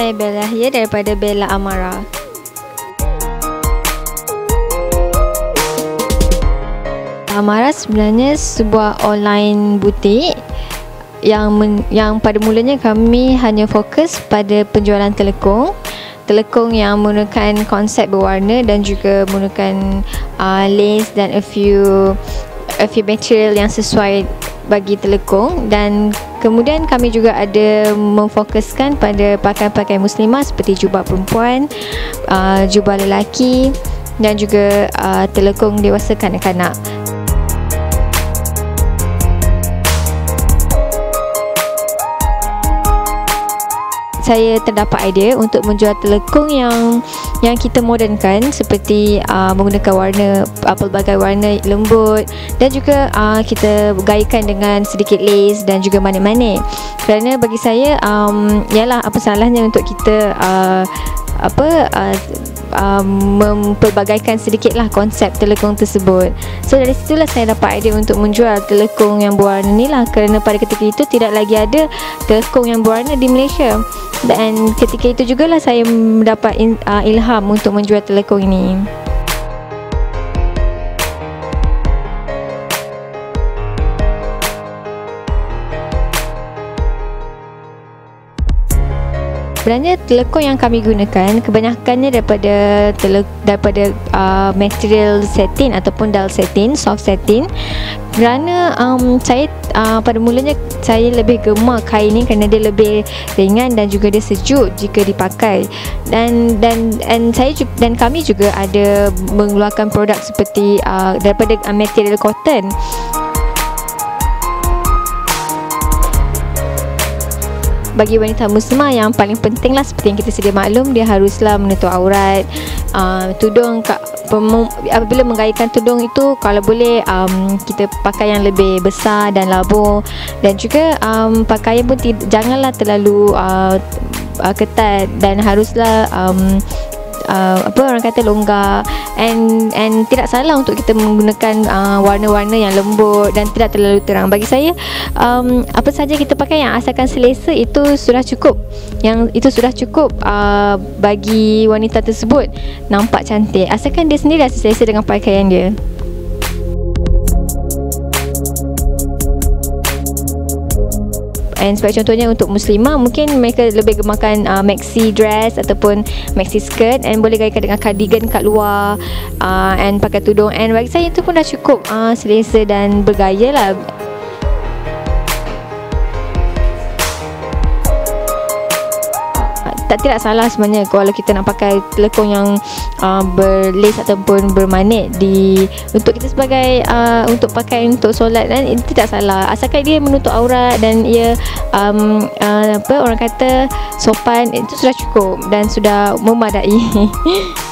Saya Bella Yahya daripada Bella Amara. Amara sebenarnya sebuah online butik yang men, yang pada mulanya kami hanya fokus pada penjualan telekong telekong yang menggunakan konsep berwarna dan juga menggunakan uh, lace dan a few a few material yang sesuai bagi telekong dan kemudian kami juga ada memfokuskan pada pakaian-pakaian muslimah seperti jubah perempuan, uh, jubah lelaki dan juga uh, telekong dewasa kanak-kanak. Saya terdapat idea untuk menjual telekung yang yang kita modernkan seperti uh, menggunakan warna uh, pelbagai warna lembut dan juga uh, kita gayakan dengan sedikit lace dan juga manik-manik. Kerana bagi saya um, ialah apa salahnya untuk kita uh, apa uh, um, mempelbagaikan sedikitlah konsep telekong tersebut. So dari situlah saya dapat idea untuk menjual telekong yang berwarna ni lah kerana pada ketika itu tidak lagi ada telekong yang berwarna di Malaysia. Dan ketika itu jugalah saya mendapat in, uh, ilham untuk menjual telekong ini. Sebenarnya telekong yang kami gunakan kebanyakannya daripada tele, daripada uh, material satin ataupun dull satin, soft satin. Kerana um, saya uh, pada mulanya saya lebih gemar kain ni kerana dia lebih ringan dan juga dia sejuk jika dipakai. Dan dan dan saya dan kami juga ada mengeluarkan produk seperti uh, daripada uh, material cotton bagi wanita muslimah yang paling penting lah seperti yang kita sedia maklum dia haruslah menutup aurat uh, tudung apabila menggayakan tudung itu kalau boleh um, kita pakai yang lebih besar dan labuh dan juga um, pakaian pun janganlah terlalu uh, uh, ketat dan haruslah um, uh, apa orang kata longgar and tidak salah untuk kita menggunakan uh, warna-warna yang lembut dan tidak terlalu terang. Bagi saya um, apa saja kita pakai yang asalkan selesa itu sudah cukup. Yang itu sudah cukup uh, bagi wanita tersebut nampak cantik. Asalkan dia sendiri rasa selesa dengan pakaian dia And sebagai contohnya untuk muslimah mungkin mereka lebih gemakan uh, maxi dress ataupun maxi skirt and boleh gayakan dengan cardigan kat luar uh, and pakai tudung. And bagi saya itu pun dah cukup uh, selesa dan bergaya lah tak tidak salah sebenarnya kalau kita nak pakai telekong yang uh, berlace ataupun bermanik di untuk kita sebagai uh, untuk pakai untuk solat dan itu tidak salah. Asalkan dia menutup aurat dan ia um, uh, apa orang kata sopan itu sudah cukup dan sudah memadai